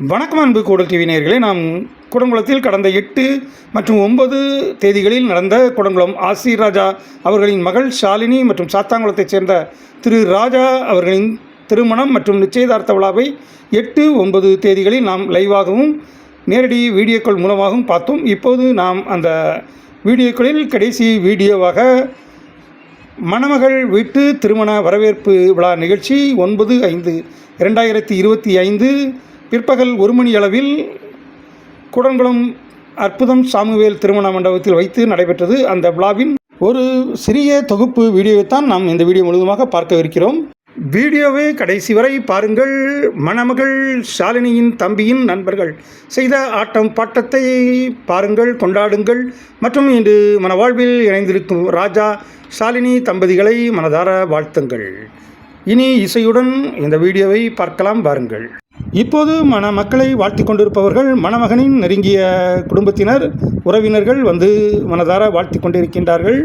வணக்கம் அன்பு கூடல் டிவி நேயர்களே நாம் குடங்குளத்தில் கடந்த எட்டு மற்றும் ஒன்பது தேதிகளில் நடந்த குடங்குளம் ஆசிர் ராஜா அவர்களின் மகள் ஷாலினி மற்றும் சாத்தாங்குளத்தைச் சேர்ந்த திரு ராஜா அவர்களின் திருமணம் மற்றும் நிச்சயதார்த்த விழாவை எட்டு ஒன்பது தேதிகளில் நாம் லைவாகவும் நேரடி வீடியோக்கள் மூலமாகவும் பார்த்தோம். இப்போது நாம் அந்த வீடியோக்களில் கடைசி வீடியோவாக மணமகள் வீட்டு திருமண வரவேற்பு விழா நிகழ்ச்சி ஒன்பது ஐந்து இரண்டாயிரத்தி இருபத்தி ஐந்து பிற்பகல் ஒரு மணி அளவில் குடங்குளம் அற்புதம் சாமுவேல் திருமண மண்டபத்தில் வைத்து நடைபெற்றது அந்த விழாவின் ஒரு சிறிய தொகுப்பு வீடியோவைத்தான் நாம் இந்த வீடியோ முழுவதுமாக பார்க்கவிருக்கிறோம். வீடியோவை கடைசி வரை பாருங்கள். மணமகள் ஷாலினியின் தம்பியின் நண்பர்கள் செய்த ஆட்டம் பாட்டத்தை பாருங்கள் கொண்டாடுங்கள். மற்றும் இன்று மனவாழ்வில் இணைந்திருக்கும் ராஜா ஷாலினி தம்பதிகளை மனதார வாழ்த்துங்கள். இனி இசையுடன் இந்த வீடியோவை பார்க்கலாம் பாருங்கள் இப்போது மணமக்களை வாழ்த்தி கொண்டிருப்பவர்கள் மணமகனின் நெருங்கிய குடும்பத்தினர் உறவினர்கள் வந்து மனதார வாழ்த்திக் கொண்டிருக்கின்றார்கள்.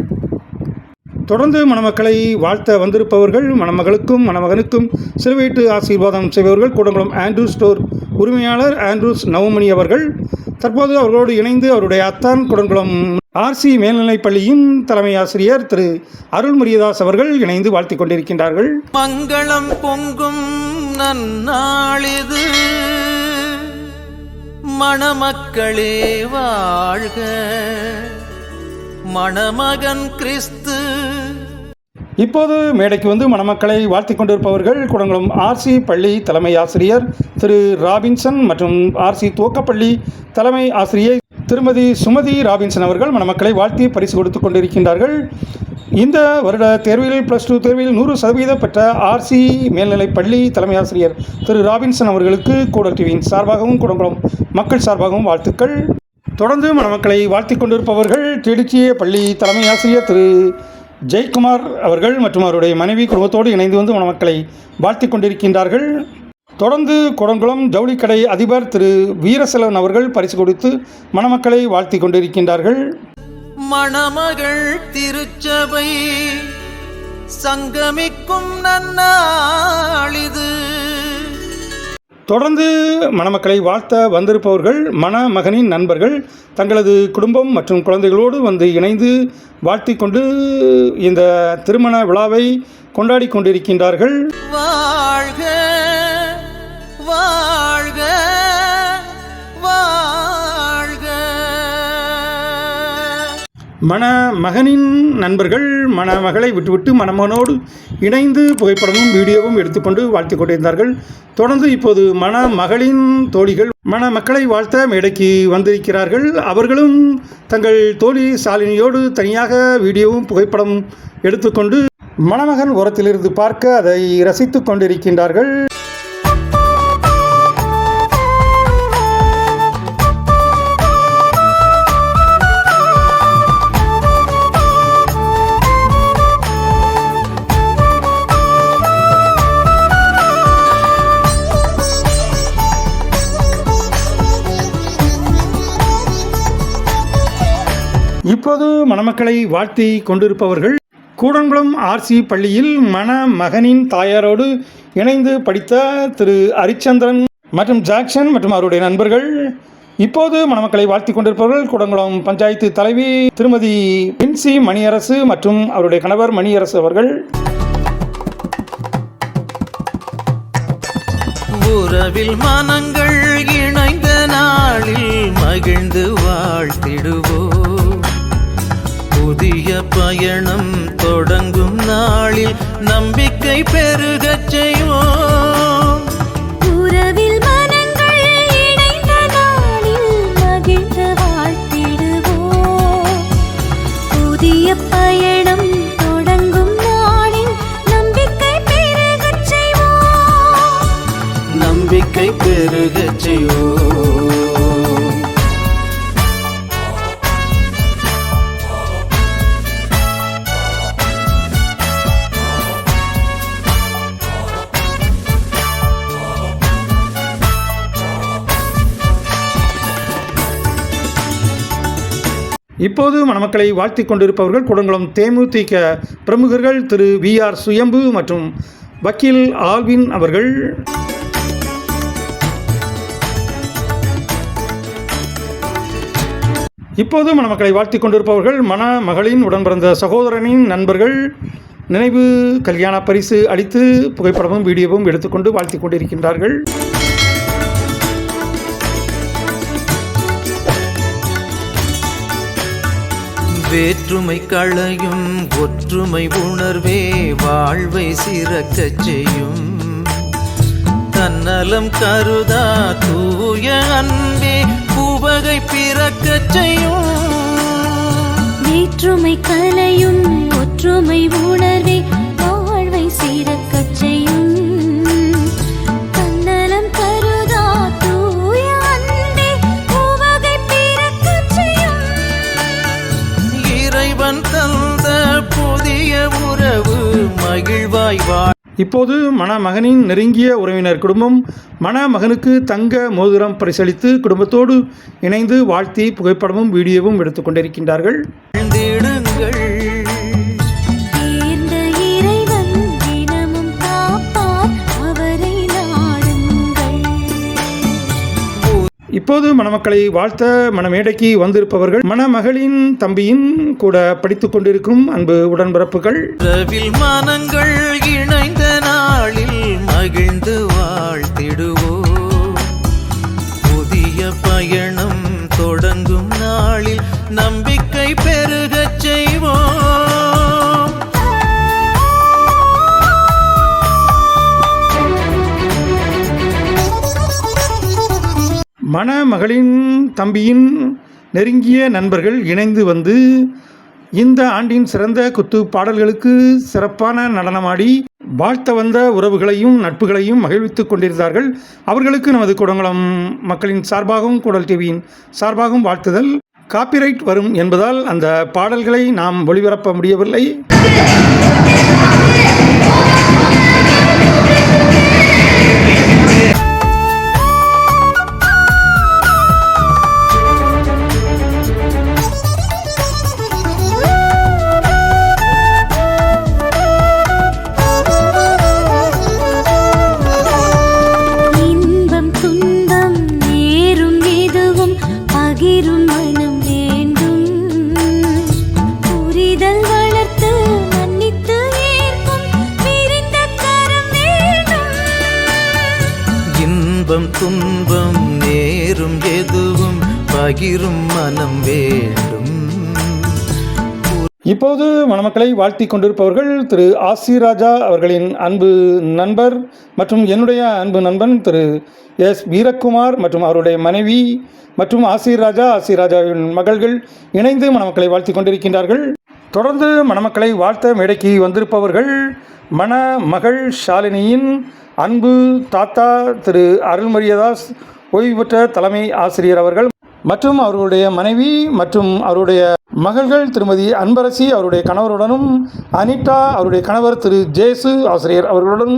தொடர்ந்து மணமக்களை வாழ்த்த வந்திருப்பவர்கள் மணமகளுக்கும் மணமகனுக்கும் சிலுவையிட்டு ஆசீர்வாதம் செய்பவர்கள் கூடங்குளம் ஆண்ட்ரூ ஸ்டோர் உரிமையாளர் ஆண்ட்ரூஸ் நவமணி அவர்கள். தற்போது அவர்களோடு இணைந்து அவருடைய அத்தான் குடங்குளம் ஆர்சி மேல்நிலைப் பள்ளியின் தலைமை ஆசிரியர் திரு அருள்முரியதாஸ் அவர்கள் இணைந்து வாழ்த்திக் கொண்டிருக்கின்றார்கள். மங்களம் பொங்கும் நன்னாளிது. மணமக்களே வாழ்க. மணமகன் கிறிஸ்து. இப்போது மேடைக்கு வந்து மணமக்களை வாழ்த்திக் கொண்டிருப்பவர்கள் குடங்குளம் ஆர்சி பள்ளி தலைமை ஆசிரியர் திரு ராபின்சன் மற்றும் ஆர்சி துவக்கப்பள்ளி தலைமை ஆசிரியை திருமதி சுமதி ராபின்சன் அவர்கள் மணமக்களை வாழ்த்தி பரிசு கொடுத்துக் கொண்டிருக்கின்றார்கள். இந்த வருட தேர்வில் ப்ளஸ் டூ தேர்வில் நூறு சதவீதம் பெற்ற ஆர்சி மேல்நிலைப் பள்ளி தலைமை ஆசிரியர் திரு ராபின்சன் அவர்களுக்கு கூடல் டிவியின் சார்பாகவும் குடங்குளம் மக்கள் சார்பாகவும் வாழ்த்துக்கள். தொடர்ந்து மணமக்களை வாழ்த்திக் கொண்டிருப்பவர்கள் திருச்சிய பள்ளி தலைமை ஆசிரியர் திரு. ஜெயக்குமார் அவர்கள் மற்றும் அவருடைய மனைவி குடும்பத்தோடு இணைந்து வந்து மணமக்களை வாழ்த்திக் கொண்டிருக்கின்றார்கள். தொடர்ந்து குடங்குளம் ஜவுளிக்கடை அதிபர் திரு. வீரசெலவன் அவர்கள் பரிசு கொடுத்து மணமக்களை வாழ்த்திக் கொண்டிருக்கின்றார்கள். மணமகள் திருச்சபை சங்கமிக்கும் நன்னாளிது. தொடர்ந்து மணமக்களை வாழ்த்த வந்திருப்பவர்கள் மணமகனின் நண்பர்கள் தங்களது குடும்பம் மற்றும் குழந்தைகளோடு வந்து இணைந்து வாழ்த்திக் கொண்டு இந்த திருமண விழாவை கொண்டாடி கொண்டிருக்கின்றார்கள். வாழ்க. மணமகனின் நண்பர்கள் மணமகளை விட்டுவிட்டு மணமகனோடு இணைந்து புகைப்படமும் வீடியோவும் எடுத்துக்கொண்டு வாழ்த்து கொண்டிருந்தார்கள். தொடர்ந்து இப்போது மணமகளின் தோழிகள் மணமக்களை வாழ்த்த மேடைக்கு வந்திருக்கிறார்கள். அவர்களும் தங்கள் தோழி சாலினியோடு தனியாக வீடியோவும் புகைப்படம் எடுத்துக்கொண்டு மணமகன் ஓரத்திலிருந்து பார்க்க அதை ரசித்துக் கொண்டிருக்கின்றார்கள். தற்போது மணமக்களை வாழ்த்தி கொண்டிருப்பவர்கள் கூடங்குளம் ஆர்சி பள்ளியில் மணமகனின் தாயாரோடு இணைந்து படித்த திரு ஹரிச்சந்திரன் மற்றும் ஜாக்சன் மற்றும் அவருடைய நண்பர்கள். இப்போது மணமக்களை வாழ்த்தி கொண்டிருப்பவர்கள் கூடங்குளம் பஞ்சாயத்து தலைவி திருமதி பின்சி மணியரசு மற்றும் அவருடைய கணவர் மணியரசு அவர்கள். உறவில் மனங்கள் இணைந்த நாளில் மகிழ்ந்து வாழ்த்திடுவோம். புதிய பயணம் தொடங்கும் நாளில் நம்பிக்கை பெருகச் செய்வோம். உறவில் மனங்கள் இணைந்த நாளில் மகிழ்ந்து வாழ்த்திடுவோம். புதிய பயணம் தொடங்கும் நாளில் நம்பிக்கை பெருகச் செய்வோம். நம்பிக்கை பெருகச் செய்வோம். இப்போது மணமக்களை வாழ்த்தி கொண்டிருப்பவர்கள் குடங்குளம் தேமுதிக பிரமுகர்கள் திரு வி ஆர் சுயம்பு மற்றும் வக்கீல் ஆல்வின் அவர்கள். இப்போது மணமக்களை வாழ்த்தி கொண்டிருப்பவர்கள் மணமகளின் உடன்பிறந்த சகோதரனின் நண்பர்கள். நினைவு கல்யாண பரிசு அளித்து புகைப்படமும் வீடியோவும் எடுத்துக்கொண்டு வாழ்த்தி கொண்டிருக்கின்றார்கள். வேற்றுமை களையும் ஒற்றுமை உணர்வே வாழ்வை சிறக்கச் செய்யும். தன்னலம் கருதா தூய அன்பே புவகை பிறக்கச் செய்யும். வேற்றுமை கலையும் ஒற்றுமை உணர்வே இப்போது மணமகனின் நெருங்கிய உறவினர் குடும்பம் மணமகனுக்கு தங்க மோதிரம் பரிசளித்து குடும்பத்தோடு இணைந்து வாழ்த்தி புகைப்படமும் வீடியோவும் எடுத்துக்கொண்டிருக்கின்றார்கள் இப்போது மணமக்களை வாழ்த்த மணமேடைக்கு வந்திருப்பவர்கள் மணமகளின் தம்பியின் கூட படித்துக் கொண்டிருக்கும் அன்பு உடன்பிறப்புகள். மனங்கள் இணைந்த நாளில் மகிழ்ந்து வாழ்த்திடுவோ புதிய பயணம் தொடங்கும் நாளில் நம்பிக்கை பெற மணமகளின் தம்பியின் நெருங்கிய நண்பர்கள் இணைந்து வந்து இந்த ஆண்டின் சிறந்த குத்து பாடல்களுக்கு சிறப்பான நடனமாடி வாழ்த்த வந்த உறவுகளையும் நட்புகளையும் மகிழ்வித்துக் கொண்டிருந்தார்கள். அவர்களுக்கு நமது குடங்குளம் மக்களின் சார்பாகவும் குடல் டிவியின் சார்பாகவும் வாழ்த்துதல். காப்பிரைட் வரும் என்பதால் அந்த பாடல்களை நாம் ஒளிபரப்ப முடியவில்லை. மணமக்களை வாழ்த்தி கொண்டிருப்பவர்கள் திரு ஆசிராஜா அவர்களின் அன்பு நண்பர் மற்றும் என்னுடைய அன்பு நண்பன் திரு எஸ் வீரக்குமார் மற்றும் அவருடைய மனைவி மற்றும் ஆசிராஜா ஆசிராஜாவின் மகள்கள் இணைந்து மணமக்களை வாழ்த்தி கொண்டிருக்கின்றார்கள். தொடர்ந்து மணமக்களை வாழ்த்த மேடைக்கு வந்திருப்பவர்கள் மண மகள் ஷாலினியின் அன்பு தாத்தா திரு அருள்மரியதாஸ் ஓய்வு பெற்ற தலைமை ஆசிரியர் அவர்கள். மற்றும் அவர்களுடைய மனைவி மற்றும் அவருடைய மகள்கள் திருமதி அன்பரசி அவருடைய கணவருடனும் அனிதா அவருடைய கணவர் திரு ஜேசு ஆசிரியர் அவர்களுடன்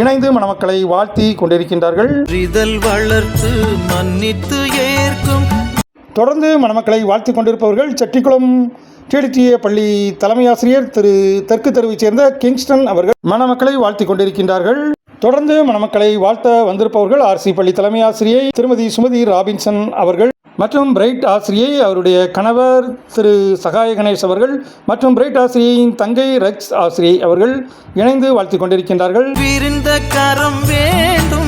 இணைந்து மணமக்களை வாழ்த்தி கொண்டிருக்கின்றார்கள். புரிதல் வளர்த்து மன்னித்து ஏற்கும். தொடர்ந்து மணமக்களை வாழ்த்தி கொண்டிருப்பவர்கள் செட்டிக்குளம் டிடிடிஏ பள்ளி தலைமை ஆசிரியர் திரு தெற்கு தெருவைச் சேர்ந்த கிங்ஸ்டன் அவர்கள் மணமக்களை வாழ்த்தி கொண்டிருக்கின்றார்கள். தொடர்ந்து மணமக்களை வாழ்த்த வந்திருப்பவர்கள் ஆர்சி பள்ளி தலைமை ஆசிரியை திருமதி சுமதி ராபின்சன் அவர்கள். மற்றும் பிரைட் ஆசிரியை அவருடைய கணவர் திரு சகாய கணேஷ் அவர்கள் மற்றும் பிரைட் ஆசிரியையின் தங்கை ரெக்ஸ் ஆசிரியை அவர்கள் இணைந்து வாழ்த்தி கொண்டிருக்கின்றார்கள். விரிந்த கரம் வேண்டும்.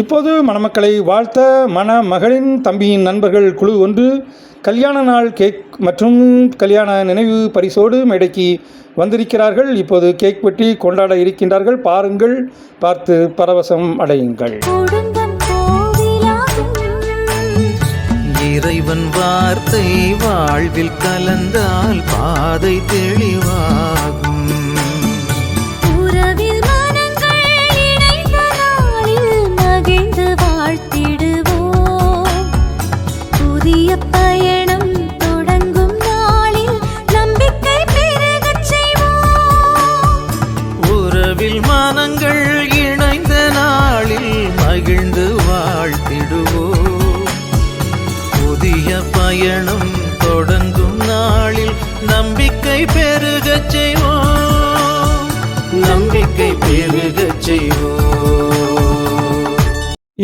இப்போது மணமக்களை வாழ்த்த மண மகளின் தம்பியின் நண்பர்கள் குழு ஒன்று கல்யாண நாள் கேக் மற்றும் கல்யாண நினைவு பரிசோடு மேடைக்கு வந்திருக்கிறார்கள். இப்போது கேக் வெட்டி கொண்டாட இருக்கின்றார்கள். பாருங்கள் பார்த்து பரவசம் அடையுங்கள். இறைவன் வார்த்தை வாழ்வில் கலந்தால் பாதை தெளிவாகும்.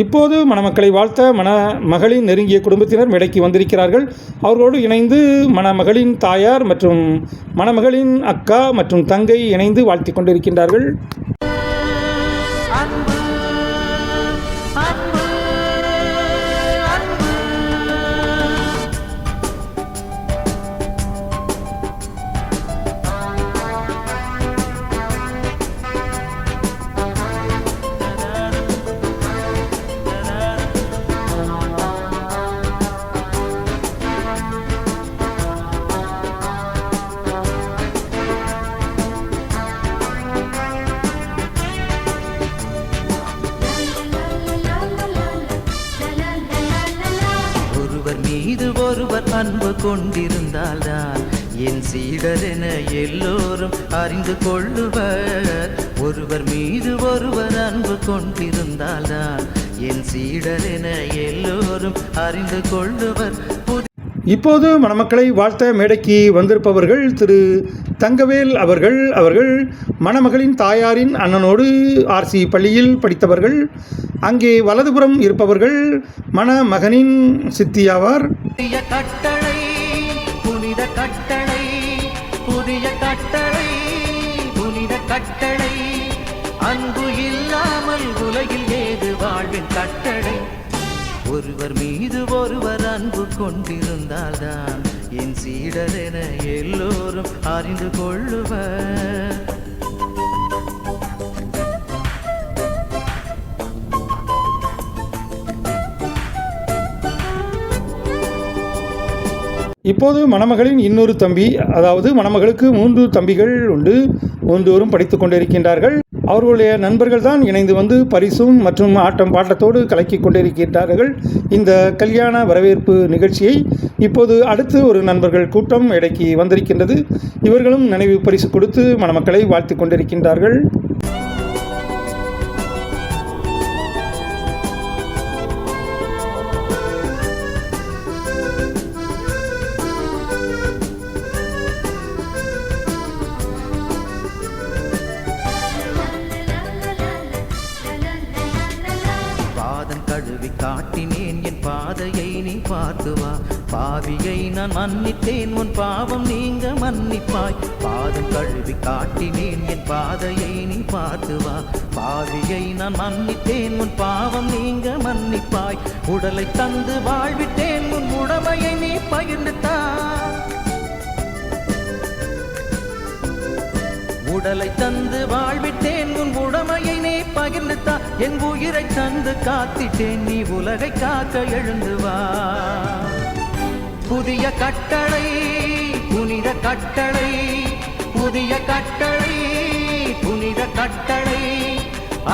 இப்போது மணமக்களை வாழ்த்த மணமகளின் நெருங்கிய குடும்பத்தினர் மேடைக்கு வந்திருக்கிறார்கள். அவர்களோடு இணைந்து மணமகளின் தாயார் மற்றும் மணமகளின் அக்கா மற்றும் தங்கை இணைந்து வாழ்த்தி கொண்டிருக்கின்றார்கள். ஒருவர் அன்பு கொண்டிருந்தால்தான் என் சீடர் என எல்லோரும் அறிந்து கொள்ளுவர். ஒருவர் மீது ஒருவர் அன்பு கொண்டிருந்தால்தான் என் சீடர் என எல்லோரும் அறிந்து கொள்ளுவர். இப்போது மணமக்களை வாழ்த்த மேடைக்கு வந்திருப்பவர்கள் திரு தங்கவேல் அவர்கள் அவர்கள் மணமகளின் தாயாரின் அண்ணனோடு ஆர்சி பள்ளியில் படித்தவர்கள். அங்கே வலதுபுறம் இருப்பவர்கள் மணமகனின் சித்தியாவார். புதிய கட்டளை புனித கட்டளை புதிய கட்டளை புனித கட்டளை. அன்பு இல்லாமல் உலகில் ஏது வாழ்வின் கட்டளை? ஒருவர் மீது ஒருவர் அன்பு கொண்டிருந்தால்தான் என் சீடரென எல்லோரும் அறிந்து கொள்ளுவர். இப்போது மணமகளின் இன்னொரு தம்பி அதாவது மணமகளுக்கு மூன்று தம்பிகள் உண்டு. மூன்றோரும் படித்துக் கொண்டிருக்கின்றார்கள். அவர்களுடைய நண்பர்கள் தான் இணைந்து வந்து பரிசும் மற்றும் ஆட்டம் பாட்டத்தோடு கலக்கிக் கொண்டிருக்கின்றார்கள். இந்த கல்யாண வரவேற்பு நிகழ்ச்சியை இப்போது அடுத்து ஒரு நண்பர்கள் கூட்டம் இடைக்கு வந்திருக்கின்றது. இவர்களும் நினைவு பரிசு கொடுத்து மணமக்களை வாழ்த்து கொண்டிருக்கின்றார்கள். காட்டினேன் என் பாதையை நீ பார்த்து வா. பாவியை நான் மன்னித்தேன் உன் பாவம் நீங்க மன்னிப்பாய். பாதம் கழுவி காட்டினேன் என் பாதையை நீ பார்த்து வா. பாவியை நான் மன்னித்தேன் உன் பாவம் நீங்க மன்னிப்பாய். உடலை தந்து வாழ்விட்டேன் உன் உடமையை நீ பகிர்ந்து உடலை தந்து வாழ்விட்டேன். உன் உடமையை நீ பகிர்ந்து தா என் உயிரை தந்து காத்திட்டேன். நீ உலகை காக்க எழுந்து வா. புதிய கட்டளை புனித கட்டளை புதிய கட்டளை புனித கட்டளை.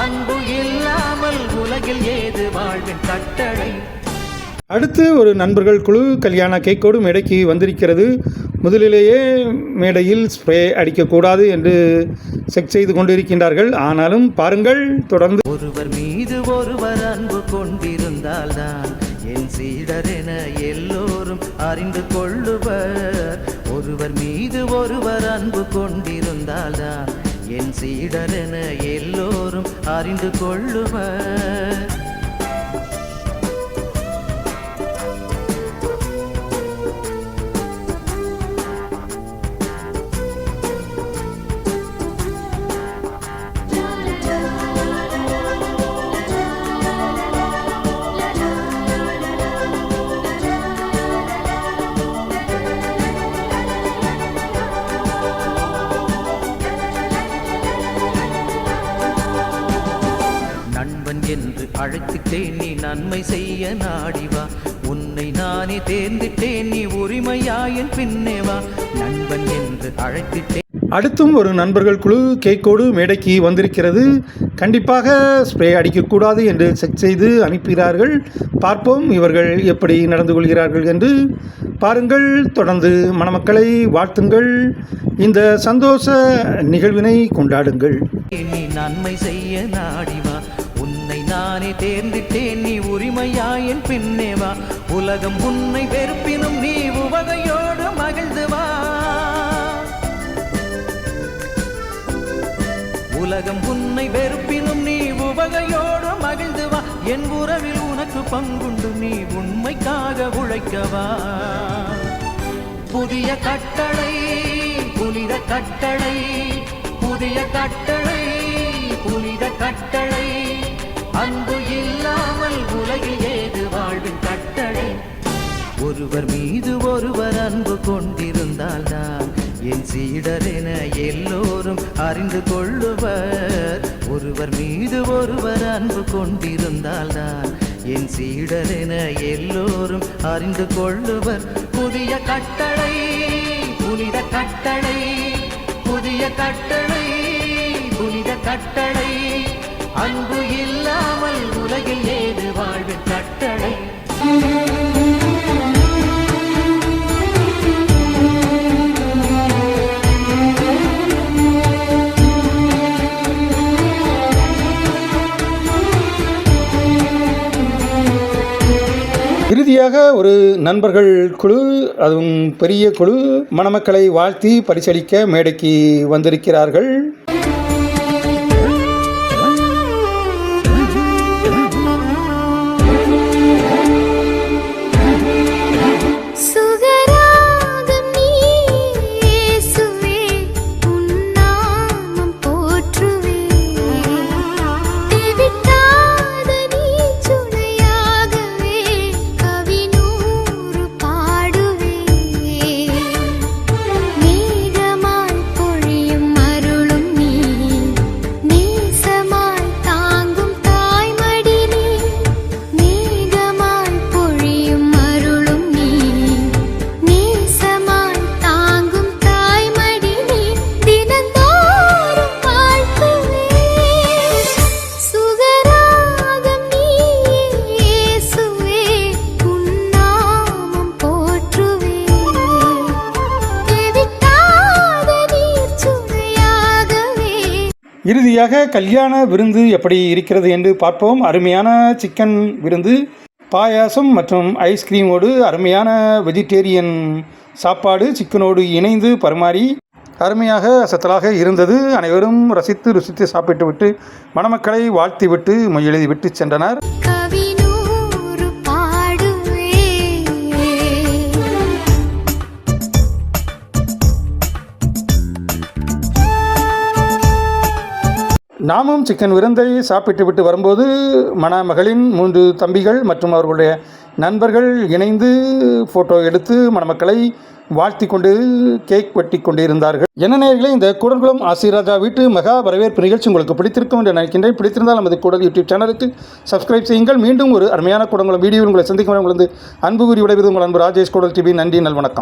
அன்பு இல்லாமல் உலகில் ஏது வாழ்வின் கட்டளை? அடுத்து ஒரு நண்பர்கள் குழு கல்யாண கேக்கோடு மேடைக்கு வந்திருக்கிறது. முதலிலேயே மேடையில் ஸ்ப்ரே அடிக்கக்கூடாது என்று செக் செய்து கொண்டிருக்கின்றார்கள். ஆனாலும் பாருங்கள் தொடர்ந்து ஒருவர் மீது ஒருவர் அன்பு கொண்டிருந்தால்தான் என் சீடர் என எல்லோரும் அறிந்து கொள்ளுவர். ஒருவர் மீது ஒருவர் அன்பு கொண்டிருந்தால்தான் என் சீடர் என எல்லோரும் அறிந்து கொள்ளுவர். அழைத்துட்டேன் நீ நன்மை செய்ய நாடிவா உன்னை நானே தேர்ந்திட்டேன் நீ உரிமையாயன் பின்னே வா. நண்பன் என்று அழைத்திட்டேன். அடுத்தும் ஒரு நண்பர்கள் குழு கேக்கோடு மேடைக்கு வந்திருக்கிறது. கண்டிப்பாக ஸ்ப்ரே அடிக்கக்கூடாது என்று செக் செய்து அனுப்புகிறார்கள் பார்ப்போம் இவர்கள் எப்படி நடந்து கொள்கிறார்கள் என்று. பாருங்கள் தொடர்ந்து மணமக்களை வாழ்த்துங்கள். இந்த சந்தோஷ நிகழ்வினை கொண்டாடுங்கள். நன்மை செய்ய நாடிவா உன்னை நானே தேர்ந்திட்டேன் நீ உரிமையாயன் பின்னே வா. உலகம் உன்னை வெறுப்பினும் நீ உவகையோடு மகிழ்ந்து வா. உலகம் உன்னை வெறுப்பினும் நீ உவகையோடு மகிழ்ந்து வா. என் உறவில் உனக்கு பங்குண்டு நீ உண்மைக்காக உழைக்கவா. புதிய கட்டளை புனித கட்டளை புதிய கட்டளை புனித கட்டளை. அன்பு இல்லாமல் உலகில் ஏது வாழ்வின் கட்டளை? ஒருவர் மீது ஒருவர் அன்பு கொண்டிருந்தால்தான் என் சீடர் என எல்லோரும் அறிந்து கொள்ளுவர். ஒருவர் மீது ஒருவர் அன்பு கொண்டிருந்தால்தான் என் சீடர் என எல்லோரும் அறிந்து கொள்ளுவர். புதிய கட்டளை புனித கட்டளை புதிய கட்டளை புனித கட்டளை. அன்பு இல்லாமல் உலகில் ஏது வாழ்வின் கட்டளை? இறுதியாக ஒரு நண்பர்கள் குழு அதுவும் பெரிய குழு மணமக்களை வாழ்த்தி பரிசளிக்க மேடைக்கு வந்திருக்கிறார்கள். இறுதியாக கல்யாண விருந்து எப்படி இருக்கிறது என்று பார்ப்போம். அருமையான சிக்கன் விருந்து பாயாசம் மற்றும் ஐஸ்கிரீமோடு அருமையான வெஜிடேரியன் சாப்பாடு சிக்கனோடு இணைந்து பரிமாறி அருமையாக சத்தலாக இருந்தது. அனைவரும் ரசித்து ருசித்து சாப்பிட்டுவிட்டு மணமக்களை வாழ்த்திவிட்டு எழுதி சென்றனர். நாமும் சிக்கன் விருந்தை சாப்பிட்டு விட்டு வரும்போது மணமகளின் மூன்று தம்பிகள் மற்றும் அவர்களுடைய நண்பர்கள் இணைந்து ஃபோட்டோ எடுத்து மணமக்களை வாழ்த்தி கொண்டு கேக் வெட்டி கொண்டு இருந்தார்கள் என்ன நேர்களை இந்த கூடன்குளம் ஆசீர்ராஜா வீட்டு மகா வரவேற்பு நிகழ்ச்சி உங்களுக்கு பிடித்திருக்கும் என்று நினைக்கின்றேன். பிடித்திருந்தால் நமது கூடல் யூடியூப் சேனலுக்கு சப்ஸ்கிரைப் செய்யுங்கள். மீண்டும் ஒரு அருமையான கூடங்குளம் வீடியோ உங்களை சந்திக்கும் உங்களுக்கு உங்களது அன்பு கூறி விடைபெறும் உங்கள் அன்பு ராஜேஷ் கூடல் டிவி நன்றி நல்வணக்கம்.